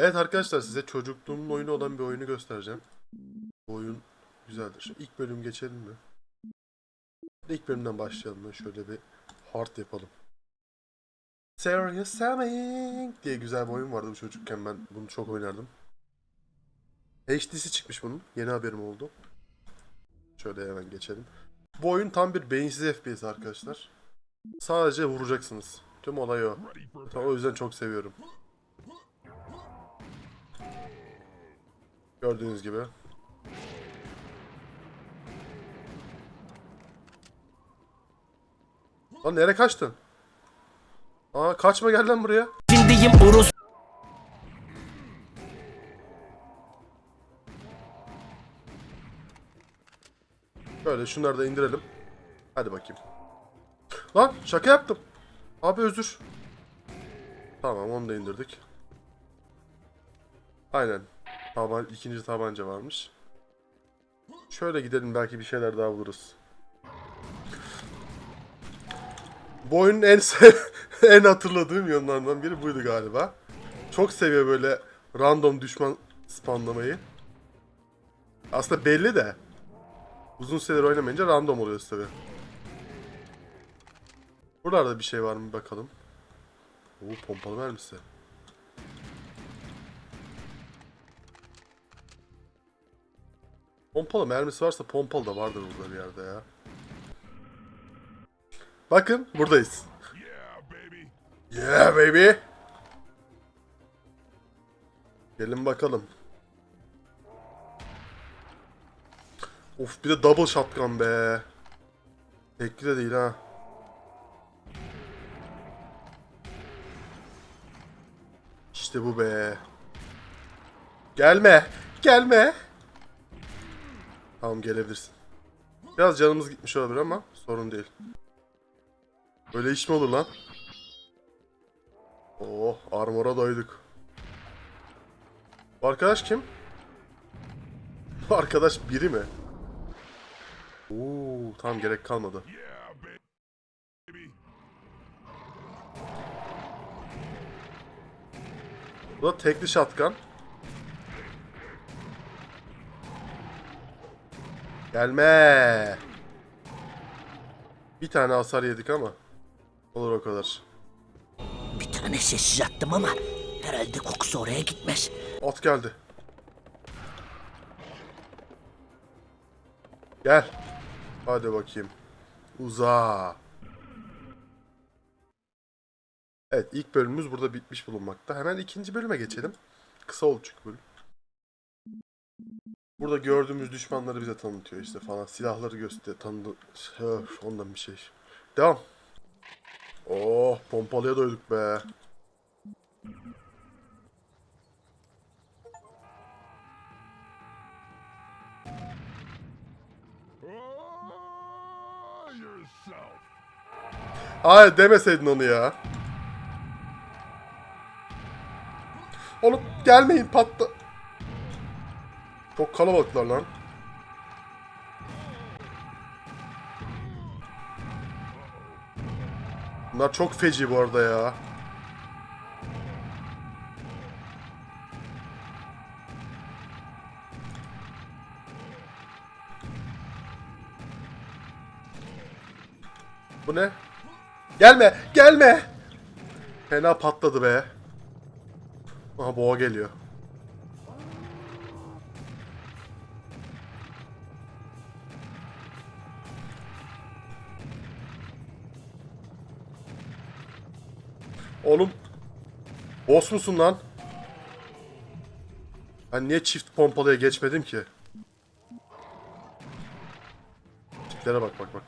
Evet arkadaşlar size çocukluğumun oyunu olan bir oyunu göstereceğim. Bu oyun güzeldir. Şimdi ilk bölüm geçelim mi? İlk bölümden başlayalım da şöyle bir hard yapalım. Serious Saming diye güzel bir oyun vardı bu çocukken ben bunu çok oynardım. HD'si çıkmış bunun. Yeni haberim oldu. Şöyle hemen geçelim. Bu oyun tam bir beyinsiz FPS arkadaşlar. Sadece vuracaksınız. Tüm olay o. O yüzden çok seviyorum. Gördüğünüz gibi. Lan nereye kaçtın? Aa kaçma gel lan buraya. Şimdiyim Urus Böyle şunları da indirelim. Hadi bakayım. Lan şaka yaptım. Abi özür. Tamam onu da indirdik. Aynen. Taban, ikinci tabanca varmış. Şöyle gidelim belki bir şeyler daha buluruz. Bu oyunun en en hatırladığım yanlarından biri buydu galiba. Çok seviyor böyle random düşman spamlamayı. Aslında belli de. Uzun süredir oynamayınca random oluyor tabi. Buralarda bir şey var mı bakalım. Oo pompalı mermisi. Pompalı mermisi varsa pompalı da vardır burada bir yerde ya. Bakın buradayız. Yeah baby. Gelin bakalım. Of bir de double shotgun be. Tekli de değil ha. İşte bu be. Gelme. Gelme. Tamam gelebilirsin. Biraz canımız gitmiş olabilir ama sorun değil. Böyle iş mi olur lan? Oh armora doyduk. Bu arkadaş kim? Bu arkadaş biri mi? Oo, tamam gerek kalmadı. Bu da tekli shotgun. Gelme. Bir tane hasar yedik ama. Olur o kadar. Bir tane sessiz attım ama herhalde kokusu oraya gitmez. At geldi. Gel. Hadi bakayım. Uza. Evet ilk bölümümüz burada bitmiş bulunmakta. Hemen ikinci bölüme geçelim. Kısa çünkü bölüm. Burada gördüğümüz düşmanları bize tanıtıyor işte falan. Silahları göster tanıdı. Öf, ondan bir şey. Devam. Oh pompalıya doyduk be. Hayır demeseydin onu ya. Oğlum gelmeyin patla. Çok kalabalıklar lan. Bunlar çok feci bu arada ya. Bu ne? Gelme, gelme. Fena patladı be. Aha boğa geliyor. Oğlum. Boss musun lan? Ben niye çift pompalıya geçmedim ki? Tiplere bak bak bak.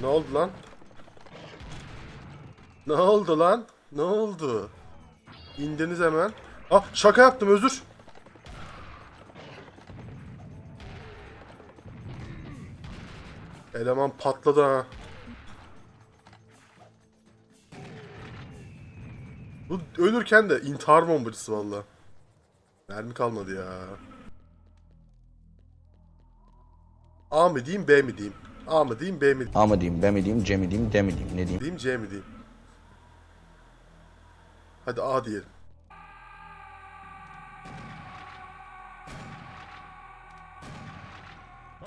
Ne oldu lan? Ne oldu lan? Ne oldu? İndiniz hemen. Ah şaka yaptım özür. Eleman patladı ha. Bu ölürken de intihar bombacısı valla. Mermi kalmadı ya. A mı diyeyim B mi diyeyim? A mı diyeyim B mi A mı diyeyim, B mi diyeyim, C mi diyeyim, D mi diyeyim, ne diyeyim? diyeyim C mi diyeyim? Hadi A diyelim.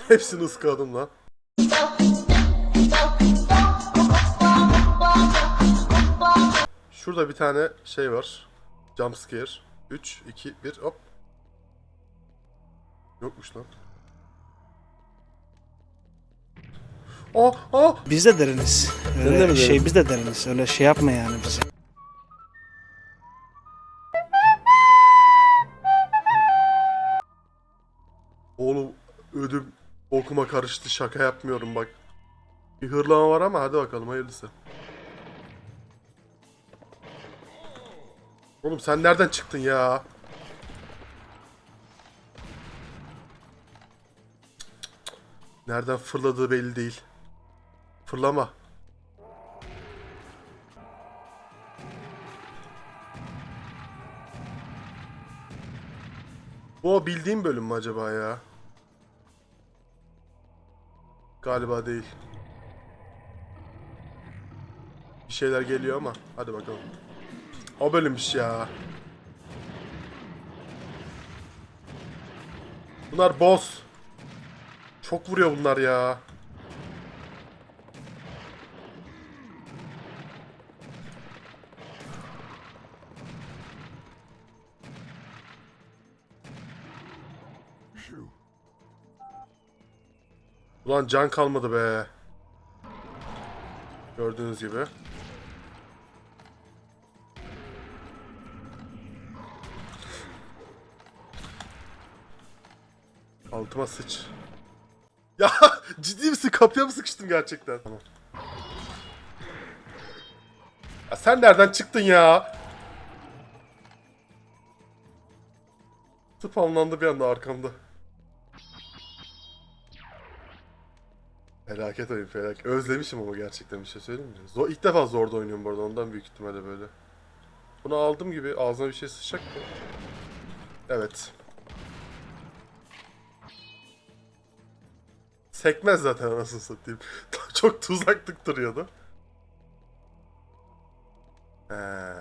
Hepsini ıskaladım lan. Şurada bir tane şey var. Jump scare. 3, 2, 1 hop. Yokmuş lan. Aa, aa, Biz de deriniz. de Öyle mi şey biz de deriniz. Öyle şey yapma yani bize. Oğlum ödüm okuma karıştı şaka yapmıyorum bak. Bir hırlama var ama hadi bakalım hayırlısı. Oğlum sen nereden çıktın ya? Nereden fırladığı belli değil. Fırlama. Bu o bildiğim bölüm mü acaba ya? Galiba değil. Bir şeyler geliyor ama hadi bakalım. O bölümmüş ya. Bunlar boss. Çok vuruyor bunlar ya. Ulan can kalmadı be. Gördüğünüz gibi. Altıma sıç. Ya ciddi misin? Kapıya mı sıkıştım gerçekten? Tamam. Ya sen nereden çıktın ya? Spawnlandı bir anda arkamda. Felaket oyun felaket. Özlemişim ama gerçekten bir şey söyleyeyim mi? Zor, ilk defa zorda oynuyorum bu arada ondan büyük ihtimalle böyle. Bunu aldım gibi ağzına bir şey sıçacak mı? Evet. Sekmez zaten anasını satayım. Çok tuzaklık duruyordu. He.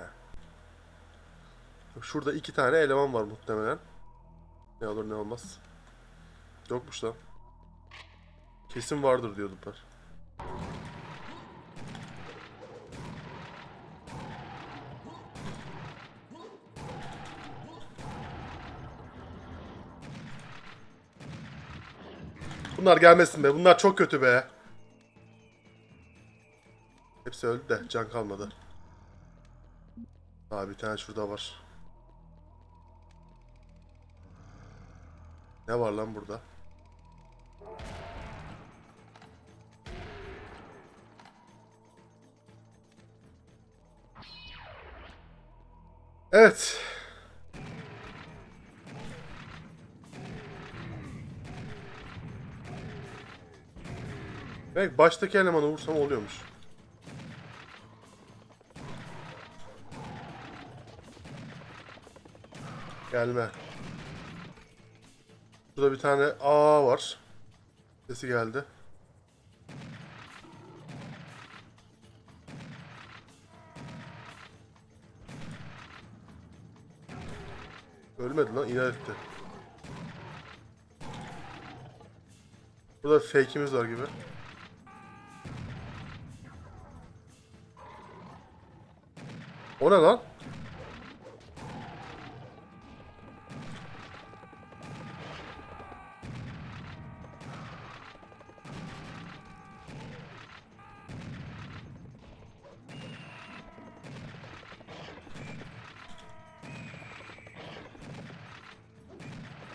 Şurada iki tane eleman var muhtemelen. Ne olur ne olmaz. Yokmuş lan. Kesin vardır diyordumlar. Bunlar gelmesin be. Bunlar çok kötü be. Hepsi öldü de can kalmadı. Abi bir tane şurada var. Ne var lan burada? Evet. Evet, baştaki elemanı vursam oluyormuş. Gelme. Burada bir tane A var. Sesi geldi. Ölmedi lan inat etti. Burada fake'imiz var gibi. O ne lan?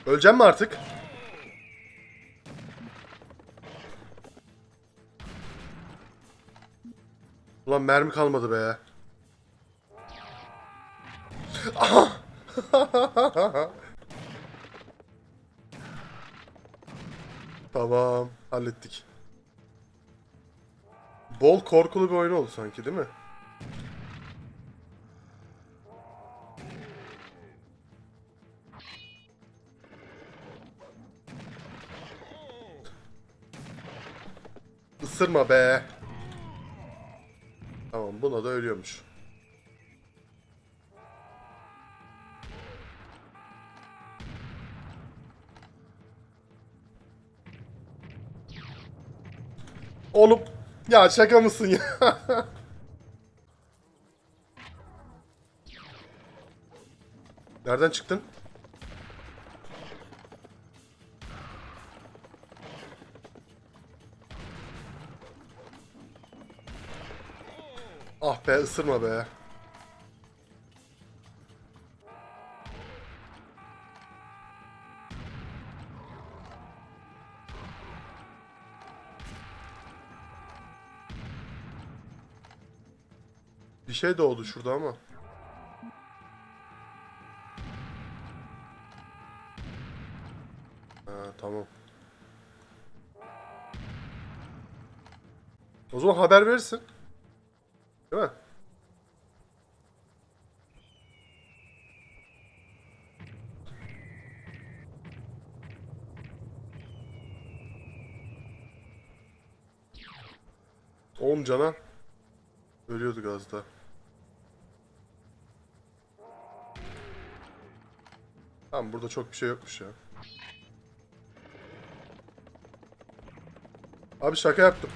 Öleceğim mi artık? Ulan mermi kalmadı be. Aha! tamam, hallettik. Bol korkulu bir oyun oldu sanki değil mi? Isırma be. Tamam buna da ölüyormuş. Oğlum ya şaka mısın ya? Nereden çıktın? Ah be ısırma be. Bir şey doğdu şurada ama. Ha tamam. O zaman haber verirsin. Değil mi? On cana ölüyordu gazda. Tamam burada çok bir şey yokmuş ya. Abi şaka yaptım.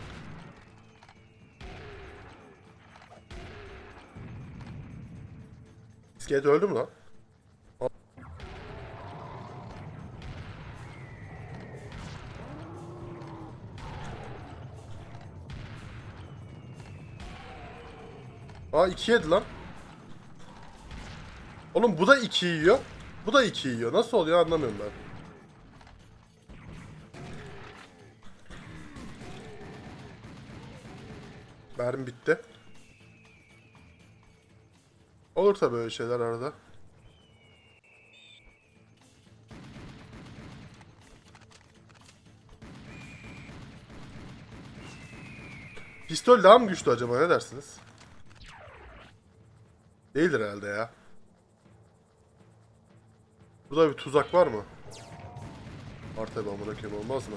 İskelet öldü mü lan? Aa 2 yedi lan. Oğlum bu da 2 yiyor. Bu da 2 yiyor. Nasıl oluyor anlamıyorum ben. Mermi bitti. Olur tabii öyle şeyler arada. Pistol daha mı güçlü acaba ne dersiniz? Değildir herhalde ya. Burada bir tuzak var mı? Var tabi amına koyayım olmaz mı?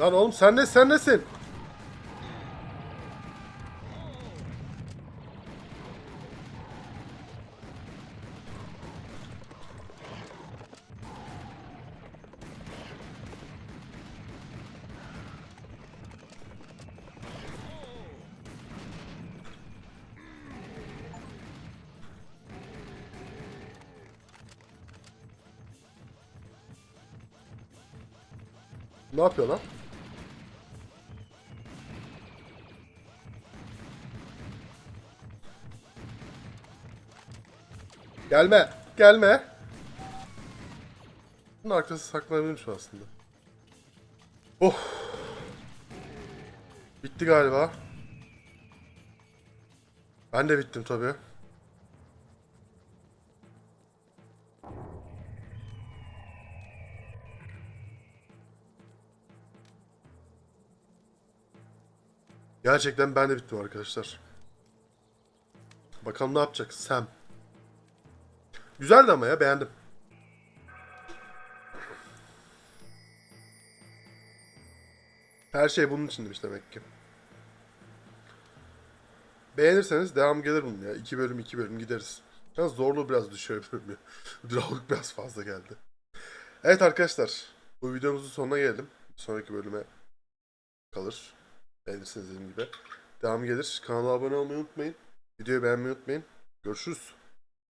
Lan oğlum sen ne sen nesin? Ne yapıyor lan? Gelme. Gelme. Bunun arkası saklanabilirmiş aslında. Oh. Bitti galiba. Ben de bittim tabii. Gerçekten ben de bittim arkadaşlar. Bakalım ne yapacak Sam. Güzeldi ama ya beğendim. Her şey bunun için demiş demek ki. Beğenirseniz devam gelir bunun ya. 2 bölüm 2 bölüm gideriz. Biraz zorluğu biraz düşüyor bölümü. Drawlık biraz fazla geldi. Evet arkadaşlar. Bu videomuzun sonuna geldim. Sonraki bölüme kalır. Beğenirseniz dediğim gibi. Devam gelir. Kanala abone olmayı unutmayın. Videoyu beğenmeyi unutmayın. Görüşürüz.